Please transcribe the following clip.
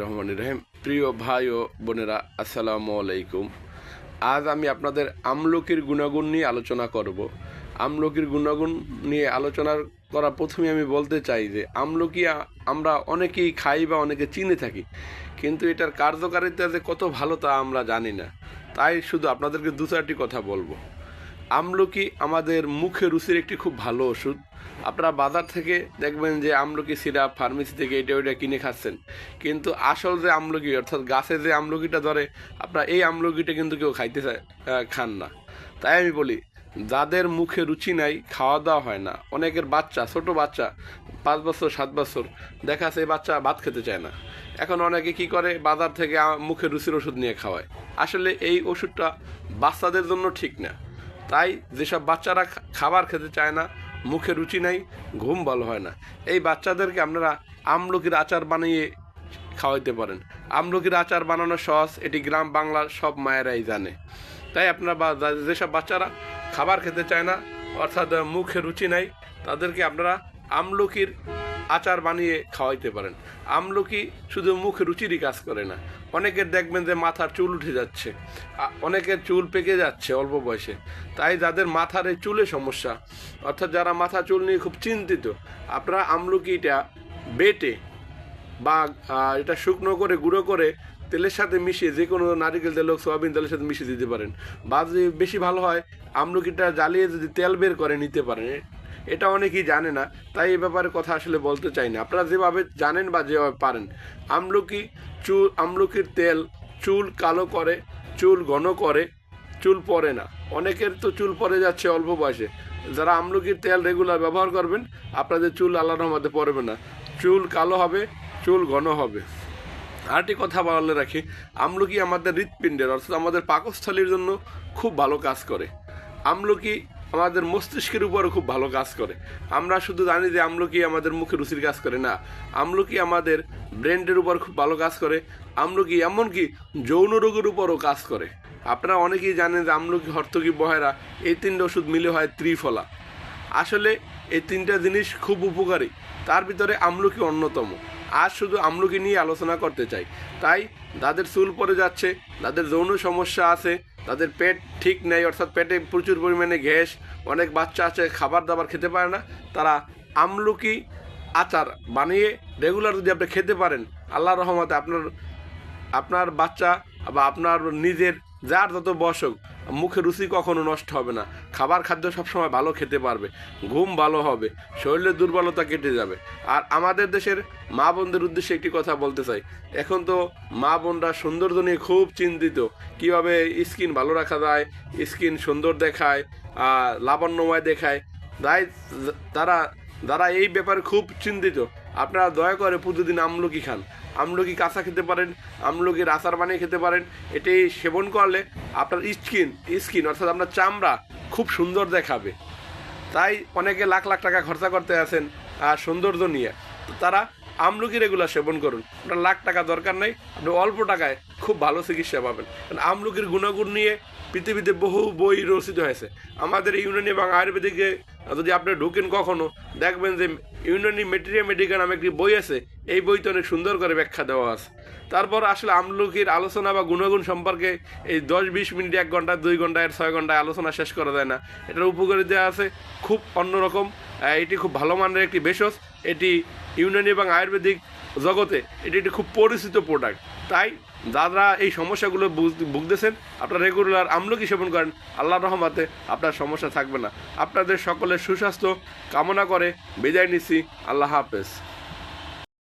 রহমান রহিম। প্রিয় ভাই ও বোনেরা, আসসালামু আলাইকুম। আজ আমি আপনাদের আমলকির গুণাগুণ নিয়ে আলোচনা করব। আমলকির গুণাগুণ নিয়ে আলোচনা করা প্রথমে আমি বলতে চাই যে, আমলকি আমরা অনেকেই খাই বা অনেকে চিনে থাকি, কিন্তু এটার কার্যকারিতা যে কত ভালো তা আমরা জানি না। তাই শুধু আপনাদেরকে দু চারটি কথা বলব। আমলকি আমাদের মুখে রুচির একটি খুব ভালো ওষুধ। আপনারা বাজার থেকে দেখবেন যে আমলকি সিরাপ, ফার্মেসি থেকে এটা ওইটা কিনে খাচ্ছেন। কিন্তু আসল যে আমলকি, অর্থাৎ গাছে যে আমলকিটা ধরে, আপনারা এই আমলকিটা কিন্তু কেউ খাইতে চায়- খান না। তাই আমি বলি, যাদের মুখে রুচি নাই খাওয়া দাওয়া হয় না। অনেকের বাচ্চা, ছোট বাচ্চা, পাঁচ বছর, সাত বছর, দেখা যাচ্ছে বাচ্চা ভাত খেতে চায় না। এখন অনেকে কি করে, বাজার থেকে মুখে রুচির ওষুধ নিয়ে খাওয়ায়। আসলে এই ওষুধটা বাচ্চাদের জন্য ঠিক না। তাই যেসব বাচ্চারা খাবার খেতে চায় না, মুখে রুচি নাই, ঘুম ভালো হয় না। এই বাচ্চাদেরকে আপনারা আমলকির আচার বানিয়ে খাওয়াইতে পারেন। আমলকির আচার বানানো সহজ এটি গ্রাম বাংলার সব মায়েরাই জানে। তাই আপনারা বা যেসব বাচ্চারা খাবার খেতে চায় না, অর্থাৎ মুখে রুচি নাই, তাদেরকে আপনারা আমলকির আচার বানিয়ে খাওয়াইতে পারেন। আমলকি শুধু মুখে রুচিরই কাজ করে না। অনেকের দেখবেন যে মাথার চুল উঠে যাচ্ছে। অনেকের চুল পেকে যাচ্ছে অল্প বয়সে। তাই যাদের মাথার এই চুলে সমস্যা, অর্থাৎ যারা মাথা চুল নিয়ে খুব চিন্তিত, আপনারা আমলকিটা বেটে বা এটা শুকনো করে, গুঁড়ো করে তেলের সাথে মিশিয়ে যে কোনো নারিকেল তেল হোক, সোয়াবিন তেলের সাথে মিশিয়ে দিতে পারেন। বা যদি বেশি ভালো হয়, আমলকিটা জ্বালিয়ে যদি তেল বের করে নিতে পারেন এটা অনেকেই জানে না, তাই এ ব্যাপারে কথা আসলে বলতে চাই না। আপনারা যেভাবে জানেন বা যেভাবে পারেন, আমলকি চুল, আমলকির তেল, চুল কালো করে, চুল ঘন করে, চুল পড়ে না। অনেকের তো চুল পড়ে যাচ্ছে অল্প বয়সে। যারা আমলকির তেল রেগুলার ব্যবহার করবেন, আপনাদের চুল আল্লাহ রহমতে পড়বে না। চুল কালো হবে, চুল ঘন হবে। আরেকটি কথা বলে রাখি, আমলকি আমাদের হৃৎপিণ্ডের, অর্থাৎ আমাদের পাকস্থলীর জন্য খুব ভালো কাজ করে। আমলকি আমাদের মস্তিষ্কের উপরও খুব ভালো কাজ করে। আমরা শুধু জানি যে আমলকি আমাদের মুখে রুচির কাজ করে না। আমলকি আমাদের ব্রেনের উপর খুব ভালো কাজ করে। আমলকি এমনকি যৌন রোগের উপরও কাজ করে। আপনারা অনেকেই জানেন যে আমলকি, হর্তকি, বহেরা এই তিনটে ওষুধ মিলে হয় ত্রিফলা। আসলে এই তিনটা জিনিস খুব উপকারী। তার ভিতরে আমলকি অন্যতম। আজ শুধু আমলকি নিয়ে আলোচনা করতে চাই। তাই তাদের চুল পড়ে যাচ্ছে, তাদের যৌন সমস্যা আছে, তাদের পেট ঠিক নেই, অর্থাৎ পেটে প্রচুর পরিমাণে গ্যাস, অনেক বাচ্চা আছে, খাবার দাবার খেতে পারে না। তারা আমলকি আচার বানিয়ে রেগুলার যদি আপনি খেতে পারেন আল্লাহ রহমতে আপনার আপনার বাচ্চা বা আপনার নিজের, যার যত বয়স হোক মুখে রুচি কখনো নষ্ট হবে না। খাবার খাদ্য সবসময় ভালো খেতে পারবে। ঘুম ভালো হবে, শরীরের দুর্বলতা কেটে যাবে। আর আমাদের দেশের মা বোনদের উদ্দেশ্যে একটি কথা বলতে চাই। এখন তো মা বোনরা সৌন্দর্য নিয়ে খুব চিন্তিত। কীভাবে স্কিন ভালো রাখা যায়, স্কিন সুন্দর দেখায় আর লাবণ্যময় দেখায়। তাই তারা তারা এই ব্যাপারে খুব চিন্তিত। আপনারা দয়া করে প্রতিদিন আমলকি খান। আমলকি কাঁচা খেতে পারেন, আমলকির আচার বানিয়ে খেতে পারেন। এটি সেবন করলে আপনার স্কিন স্কিন, অর্থাৎ আপনার চামড়া খুব সুন্দর দেখাবে। তাই অনেকে লাখ লাখ টাকা খরচা করতে আছেন আর সৌন্দর্য নিয়ে। তারা আমলকি রেগুলার সেবন করুন। আপনার লাখ টাকা দরকার নেই, আপনি অল্প টাকায় খুব ভালো চিকিৎসা পাবেন। কারণ আমলকির গুণাগুণ নিয়ে পৃথিবীতে বহু বই রচিত হয়েছে। আমাদের ইউনানি এবং আয়ুর্বেদিকে যদি আপনি ঢুকেন কখনো, দেখবেন যে ইউনানি মেটেরিয়া মেডিকেল নামে একটি বই আছে, এই বইতে অনেক সুন্দর করে ব্যাখ্যা দেওয়া আছে। তারপর আসলে আমলকির আলোচনা বা গুণাগুণ সম্পর্কে এই দশ বিশ মিনিট, এক ঘণ্টা, দুই ঘণ্টা ঘন্টায় ছয় ঘন্টায় আলোচনা শেষ করা যায় না। এটার উপকারিতা আছে, খুব অন্যরকম এটি খুব ভালো মানের একটি ভেষজ, এটি ইউনানি এবং আয়ুর্বেদিক জগতে এটি একটি খুব পরিচিত প্রোডাক্ট তাই যারা এই সমস্যাগুলো ভুগতেছেন, আপনারা রেগুলার আমলকি সেবন করেন আল্লাহ রহমাতে আপনার সমস্যা থাকবে না। আপনাদের সকলের সুস্বাস্থ্য কামনা করে বিদায় নিচ্ছি। আল্লাহ হাফেজ।